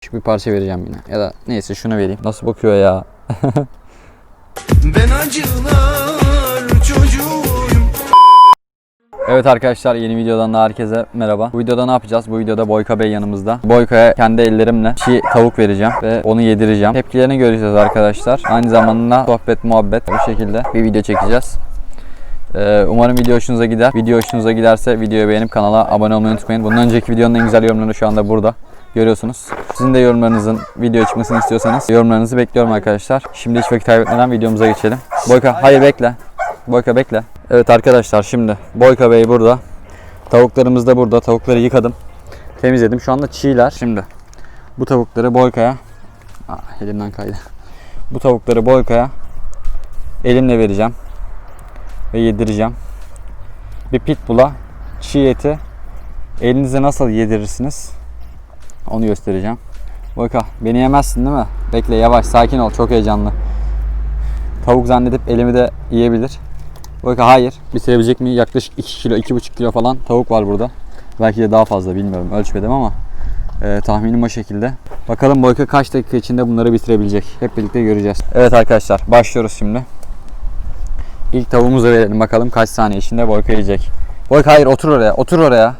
Küçük bir parça vereceğim yine. Ya da neyse şunu vereyim. Nasıl bakıyor ya? Ben acılar çocuğuyum Evet arkadaşlar yeni videodan da herkese merhaba. Bu videoda ne yapacağız? Bu videoda Boyka Bey yanımızda. Boyka'ya kendi ellerimle çiğ tavuk vereceğim ve onu yedireceğim. Tepkilerini göreceğiz arkadaşlar. Aynı zamanda sohbet muhabbet bu şekilde bir video çekeceğiz. Ee, umarım video hoşunuza gider. Video hoşunuza giderse videoyu beğenip kanala abone olmayı unutmayın. Bundan önceki videonun en güzel yorumları şu anda burada. Görüyorsunuz. Sizin de yorumlarınızın video çıkmasını istiyorsanız yorumlarınızı bekliyorum arkadaşlar. Şimdi hiç vakit kaybetmeden videomuza geçelim. Boyka hayır bekle. Boyka bekle. Evet arkadaşlar şimdi Boyka Bey burada. Tavuklarımız da burada. Tavukları yıkadım. Temizledim. Şu anda çiğler. Şimdi bu tavukları Boyka'ya Aa, elimden kaydı. Bu tavukları Boyka'ya elimle vereceğim. Ve yedireceğim. Bir pitbull'a çiğ eti elinize nasıl yedirirsiniz? Onu göstereceğim. Boyka beni yemezsin değil mi? Bekle yavaş sakin ol çok heyecanlı. Tavuk zannedip elimi de yiyebilir. Boyka hayır. Bitirebilecek mi? Yaklaşık 2 kilo, 2,5 kilo falan tavuk var burada. Belki de daha fazla bilmiyorum. Ölçmedim ama e, tahminim o şekilde. Bakalım Boyka kaç dakika içinde bunları bitirebilecek. Hep birlikte göreceğiz. Evet arkadaşlar başlıyoruz şimdi. İlk tavuğumuzu verelim bakalım kaç saniye içinde Boyka yiyecek. Boyka hayır otur oraya. Otur oraya.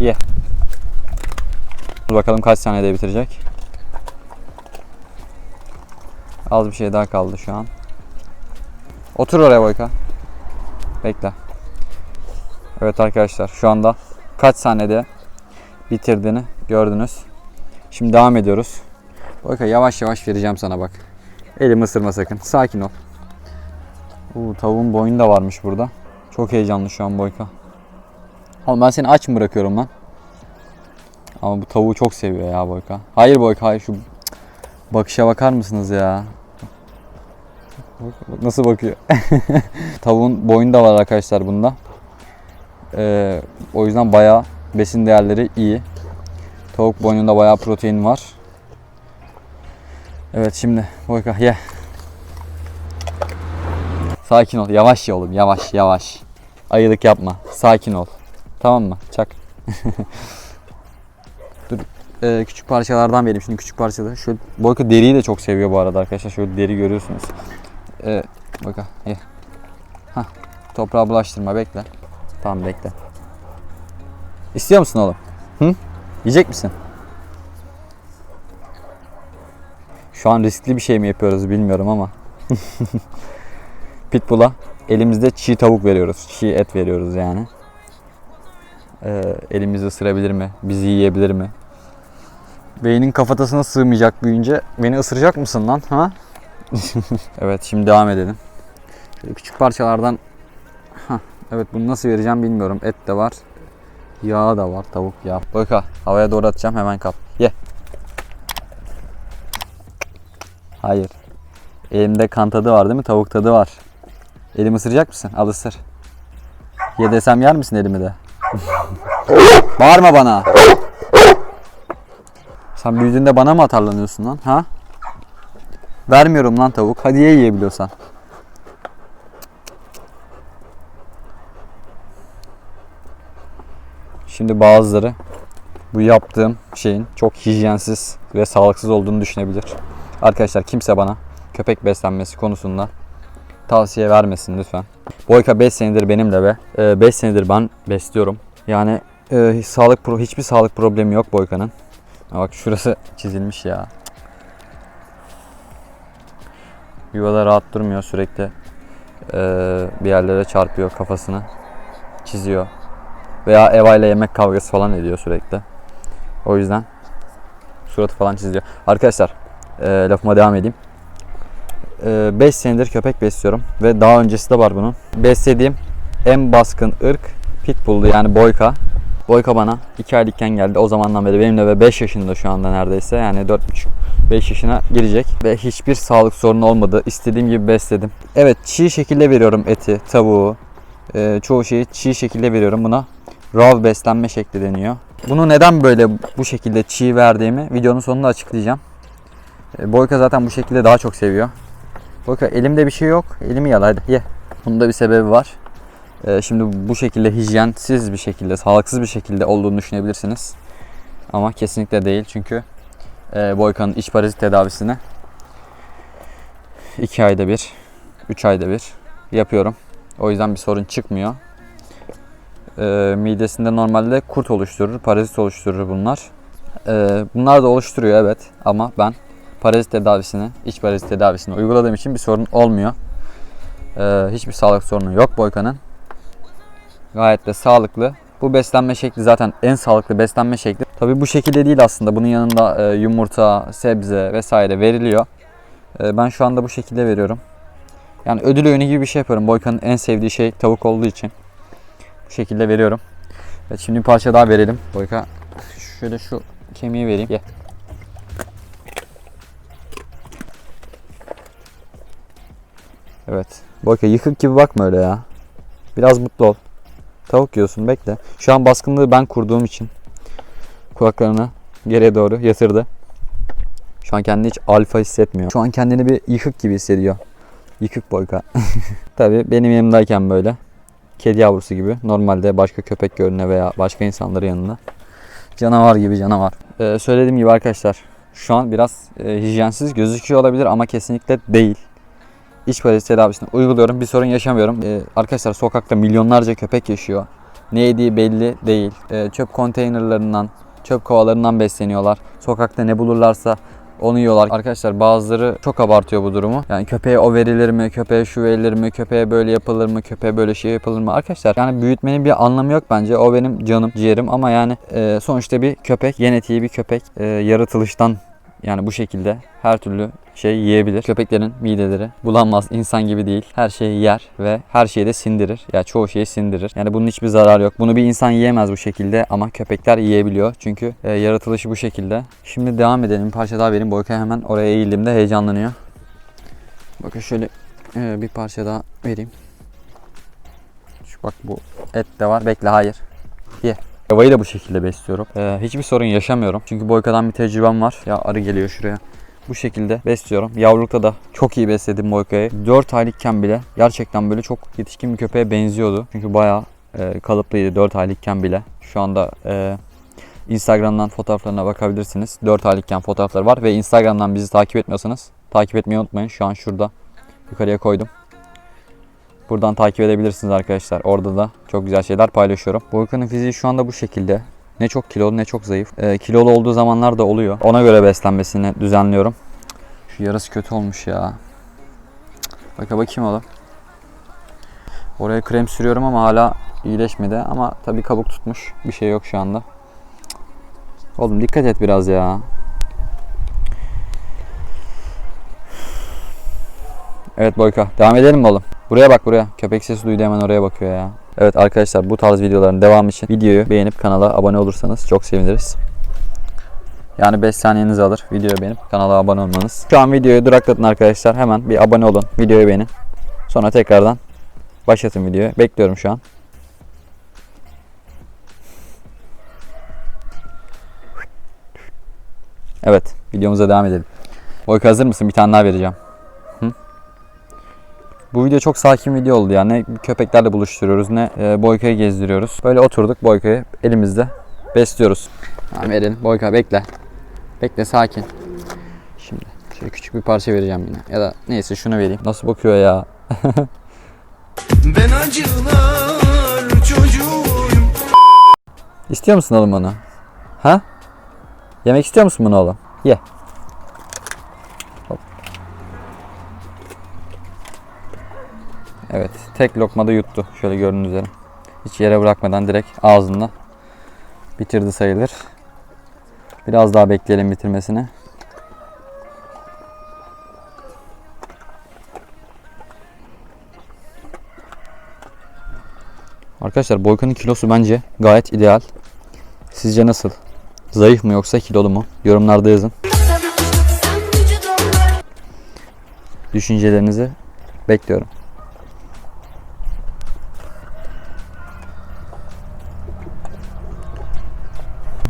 Ye. Bakalım kaç saniyede bitirecek. Az bir şey daha kaldı şu an. Otur oraya Boyka. Bekle. Evet arkadaşlar şu anda kaç saniyede bitirdiğini gördünüz. Şimdi devam ediyoruz. Boyka yavaş yavaş vereceğim sana bak. Elimi ısırma sakın. Sakin ol. Uu, tavuğun boynu da varmış burada. Çok heyecanlı şu an Boyka. Oğlum ben seni aç mı bırakıyorum lan? Ama bu tavuğu çok seviyor ya Boyka. Hayır Boyka hayır şu bakışa bakar mısınız ya? Nasıl bakıyor. Tavuğun boynu da var arkadaşlar bunda. Ee, o yüzden bayağı besin değerleri iyi. Tavuk boynunda bayağı protein var. Evet şimdi Boyka ye. Sakin ol. Yavaş ye oğlum. Yavaş yavaş. Ayılık yapma. Sakin ol. Tamam mı? Çak. Dur. Ee, küçük parçalardan vereyim. Şimdi küçük parçaları. Şöyle Boyka deriyi de çok seviyor bu arada arkadaşlar. Şöyle deri görüyorsunuz. Ee, Boyka ye. Hah. Bulaştırma. Bekle. Tamam bekle. İstiyor musun oğlum? Hı? Yiyecek misin? Şu an riskli bir şey mi yapıyoruz bilmiyorum ama. Pitbull'a elimizde çiğ tavuk veriyoruz. Çiğ et veriyoruz yani. Ee, elimizi ısırabilir mi? Bizi yiyebilir mi? Beynin kafatasına sığmayacak büyüyünce beni ısıracak mısın lan? Ha? evet şimdi devam edelim. Şöyle küçük parçalardan Hah, evet bunu nasıl vereceğim bilmiyorum. Et de var. Yağ da var. Tavuk yağı. Boyka havaya doğru atacağım hemen kap. Ye. Hayır. Elimde kan tadı var değil mi? Tavuk tadı var. Elimi ısıracak mısın? Al ısır. Ye desem yer misin elimi de? Bağırma bana. Sen büyüdüğünde bana mı atarlanıyorsun lan? Ha? Vermiyorum lan tavuk. Hadi ye yiyebiliyorsan. Şimdi bazıları bu yaptığım şeyin çok hijyensiz ve sağlıksız olduğunu düşünebilir. Arkadaşlar kimse bana köpek beslenmesi konusunda tavsiye vermesin lütfen. Boyka 5 senedir benimle ve 5 senedir ben besliyorum. Yani e, sağlık pro- hiçbir sağlık problemi yok Boyka'nın. Bak şurası çizilmiş ya. Yuvada rahat durmuyor sürekli. e, bir yerlere çarpıyor kafasını. Çiziyor. Veya Eva ile yemek kavgası falan ediyor sürekli. O yüzden suratı falan çiziyor. Arkadaşlar e, lafıma devam edeyim. 5 senedir köpek besliyorum ve daha öncesi de var bunun. Beslediğim en baskın ırk Pitbull'du yani Boyka. Boyka bana 2 aylıkken geldi. O zamandan beri benimle ve 5 yaşında şu anda neredeyse. Yani 4,5-5 yaşına girecek. Ve hiçbir sağlık sorunu olmadı. İstediğim gibi besledim. Evet çiğ şekilde veriyorum eti, tavuğu. Ee, çoğu şeyi çiğ şekilde veriyorum. Buna raw beslenme şekli deniyor. Bunu neden böyle bu şekilde çiğ verdiğimi videonun sonunda açıklayacağım. Ee, Boyka zaten bu şekilde daha çok seviyor. Boyka elimde bir şey yok. Elimi yala hadi ye. Bunun da bir sebebi var. Ee, şimdi bu şekilde hijyensiz bir şekilde, sağlıksız bir şekilde olduğunu düşünebilirsiniz. Ama kesinlikle değil çünkü e, Boyka'nın iç parazit tedavisini 2 ayda bir, 3 ayda bir yapıyorum. O yüzden bir sorun çıkmıyor. Ee, midesinde normalde kurt oluşturur, parazit oluşturur bunlar. Ee, bunlar da oluşturuyor evet ama ben parazit tedavisini, iç parazit tedavisini uyguladığım için bir sorun olmuyor. Ee, hiçbir sağlık sorunu yok Boyka'nın. Gayet de sağlıklı. Bu beslenme şekli zaten en sağlıklı beslenme şekli. Tabi bu şekilde değil aslında. Bunun yanında e, yumurta, sebze vesaire veriliyor. E, ben şu anda bu şekilde veriyorum. Yani ödül oyunu gibi bir şey yapıyorum. Boyka'nın en sevdiği şey tavuk olduğu için. Bu şekilde veriyorum. Evet şimdi bir parça daha verelim. Boyka şöyle şu kemiği vereyim. Ye. Evet. Boyka yıkık gibi bakma öyle ya. Biraz mutlu ol. Tavuk yiyorsun bekle. Şu an baskınlığı ben kurduğum için kulaklarını geriye doğru yatırdı. Şu an kendini hiç alfa hissetmiyor. Şu an kendini bir yıkık gibi hissediyor. Yıkık boyka. Tabii benim yanımdayken böyle. Kedi yavrusu gibi. Normalde başka köpek görüne veya başka insanların yanında. Canavar gibi canavar. Ee, söylediğim gibi arkadaşlar. Şu an biraz e, hijyensiz gözüküyor olabilir ama kesinlikle değil. İç parazit tedavisini uyguluyorum. Bir sorun yaşamıyorum. Ee, arkadaşlar sokakta milyonlarca köpek yaşıyor. Ne yediği belli değil. Ee, çöp konteynerlarından, çöp kovalarından besleniyorlar. Sokakta ne bulurlarsa onu yiyorlar. Arkadaşlar bazıları çok abartıyor bu durumu. Yani köpeğe o verilir mi? Köpeğe şu verilir mi? Köpeğe böyle yapılır mı? Köpeğe böyle şey yapılır mı? Arkadaşlar yani büyütmenin bir anlamı yok bence. O benim canım, ciğerim ama yani e, sonuçta bir köpek, genetiği bir köpek. E, yaratılıştan yani bu şekilde her türlü şey yiyebilir. Köpeklerin mideleri bulanmaz, insan gibi değil. Her şeyi yer ve her şeyi de sindirir. Ya çoğu şeyi sindirir. Yani bunun hiçbir zararı yok. Bunu bir insan yiyemez bu şekilde ama köpekler yiyebiliyor. Çünkü e, yaratılışı bu şekilde. Şimdi devam edelim. Bir parça daha vereyim. Boyka hemen oraya eğildiğimde heyecanlanıyor. Bakın şöyle e, bir parça daha vereyim. Şu bak bu et de var. Bekle hayır. Ye. Havayı da bu şekilde besliyorum. Ee, hiçbir sorun yaşamıyorum. Çünkü Boyka'dan bir tecrübem var. Ya arı geliyor şuraya. Bu şekilde besliyorum. Yavrulukta da çok iyi besledim Boyka'yı. 4 aylıkken bile gerçekten böyle çok yetişkin bir köpeğe benziyordu. Çünkü bayağı e, kalıplıydı 4 aylıkken bile. Şu anda e, Instagram'dan fotoğraflarına bakabilirsiniz. 4 aylıkken fotoğrafları var ve Instagram'dan bizi takip etmiyorsanız takip etmeyi unutmayın. Şu an şurada yukarıya koydum. Buradan takip edebilirsiniz arkadaşlar. Orada da çok güzel şeyler paylaşıyorum. Boykan'ın fiziği şu anda bu şekilde. Ne çok kilolu ne çok zayıf. Ee, kilolu olduğu zamanlar da oluyor. Ona göre beslenmesini düzenliyorum. Şu yarısı kötü olmuş ya. Baka bakayım oğlum. Oraya krem sürüyorum ama hala iyileşmedi. Ama tabii kabuk tutmuş. Bir şey yok şu anda. Oğlum dikkat et biraz ya. Evet Boyka. Devam edelim mi oğlum? Buraya bak buraya. Köpek sesi duydu hemen oraya bakıyor ya. Evet arkadaşlar bu tarz videoların devamı için videoyu beğenip kanala abone olursanız çok seviniriz. Yani 5 saniyenizi alır videoyu beğenip kanala abone olmanız. Şu an videoyu duraklatın arkadaşlar. Hemen bir abone olun. Videoyu beğenin. Sonra tekrardan başlatın videoyu. Bekliyorum şu an. Evet videomuza devam edelim. Boyka hazır mısın? Bir tane daha vereceğim. Bu video çok sakin video oldu yani. Ne köpeklerle buluşturuyoruz ne e, Boyka'yı gezdiriyoruz. Böyle oturduk Boyka'yı elimizde besliyoruz. Tamam verelim. Boyka bekle. Bekle sakin. Şimdi şöyle küçük bir parça vereceğim yine. Ya da neyse şunu vereyim. Nasıl bakıyor ya? Ben acılar çocuğuyum İstiyor musun oğlum onu? Ha? Yemek istiyor musun bunu oğlum? Ye. Evet, tek lokmada yuttu. Şöyle gördüğünüz üzere. Hiç yere bırakmadan direkt ağzında bitirdi sayılır. Biraz daha bekleyelim bitirmesini. Arkadaşlar Boyka'nın kilosu bence gayet ideal. Sizce nasıl? Zayıf mı yoksa kilolu mu? Yorumlarda yazın. Düşüncelerinizi bekliyorum.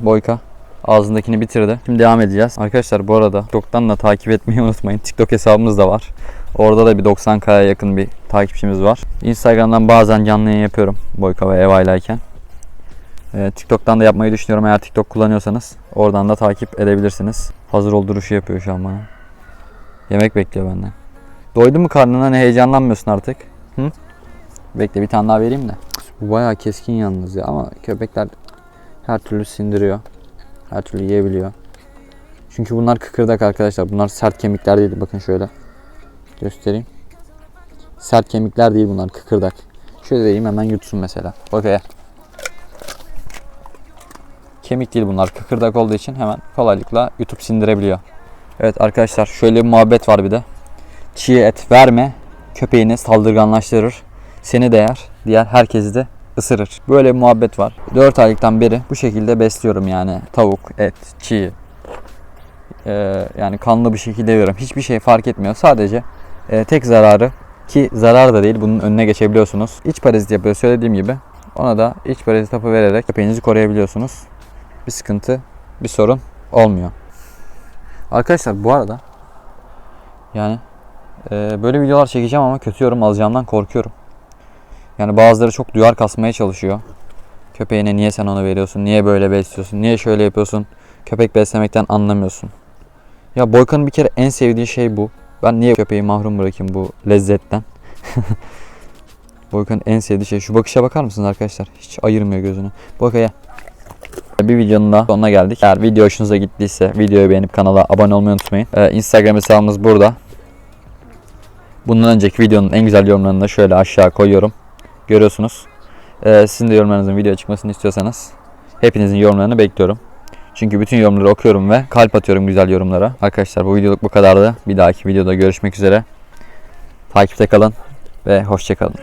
Boyka ağzındakini bitirdi. Şimdi devam edeceğiz. Arkadaşlar bu arada TikTok'tan da takip etmeyi unutmayın. TikTok hesabımız da var. Orada da bir 90K'ya yakın bir takipçimiz var. Instagram'dan bazen canlı yayın yapıyorum Boyka ve Eva'ylayken. Ee, TikTok'tan da yapmayı düşünüyorum eğer TikTok kullanıyorsanız. Oradan da takip edebilirsiniz. Hazır ol duruşu yapıyor şu an bana. Yemek bekliyor benden. Doydu mu karnına ne heyecanlanmıyorsun artık? Hı? Bekle bir tane daha vereyim de. Bu bayağı keskin yalnız ya ama köpekler her türlü sindiriyor. Her türlü yiyebiliyor. Çünkü bunlar kıkırdak arkadaşlar. Bunlar sert kemikler değil. Bakın şöyle. Göstereyim. Sert kemikler değil bunlar. Kıkırdak. Şöyle vereyim hemen yutsun mesela. Ya. Kemik değil bunlar. Kıkırdak olduğu için hemen kolaylıkla yutup sindirebiliyor. Evet arkadaşlar şöyle bir muhabbet var bir de. Çiğ et verme. Köpeğini saldırganlaştırır. Seni de yer. Diğer herkesi de ısırır. Böyle bir muhabbet var. 4 aylıktan beri bu şekilde besliyorum yani. Tavuk, et, çiğ. Ee, yani kanlı bir şekilde veriyorum. Hiçbir şey fark etmiyor. Sadece e, tek zararı ki zarar da değil bunun önüne geçebiliyorsunuz. İç parazit yapıyor söylediğim gibi. Ona da iç parazit hapı vererek köpeğinizi koruyabiliyorsunuz. Bir sıkıntı, bir sorun olmuyor. Arkadaşlar bu arada yani e, böyle videolar çekeceğim ama kötü yorum alacağımdan korkuyorum. Yani bazıları çok duyar kasmaya çalışıyor. Köpeğine niye sen onu veriyorsun? Niye böyle besliyorsun? Niye şöyle yapıyorsun? Köpek beslemekten anlamıyorsun. Ya Boyka'nın bir kere en sevdiği şey bu. Ben niye köpeği mahrum bırakayım bu lezzetten? Boyka'nın en sevdiği şey. Şu bakışa bakar mısınız arkadaşlar? Hiç ayırmıyor gözünü. Boyka gel. Bir videonun da sonuna geldik. Eğer video hoşunuza gittiyse videoyu beğenip kanala abone olmayı unutmayın. Ee, Instagram hesabımız burada. Bundan önceki videonun en güzel yorumlarını da şöyle aşağı koyuyorum. Görüyorsunuz. Ee, sizin de yorumlarınızın video çıkmasını istiyorsanız hepinizin yorumlarını bekliyorum. Çünkü bütün yorumları okuyorum ve kalp atıyorum güzel yorumlara. Arkadaşlar bu videoluk bu kadardı. Bir dahaki videoda görüşmek üzere. Takipte kalın ve hoşçakalın.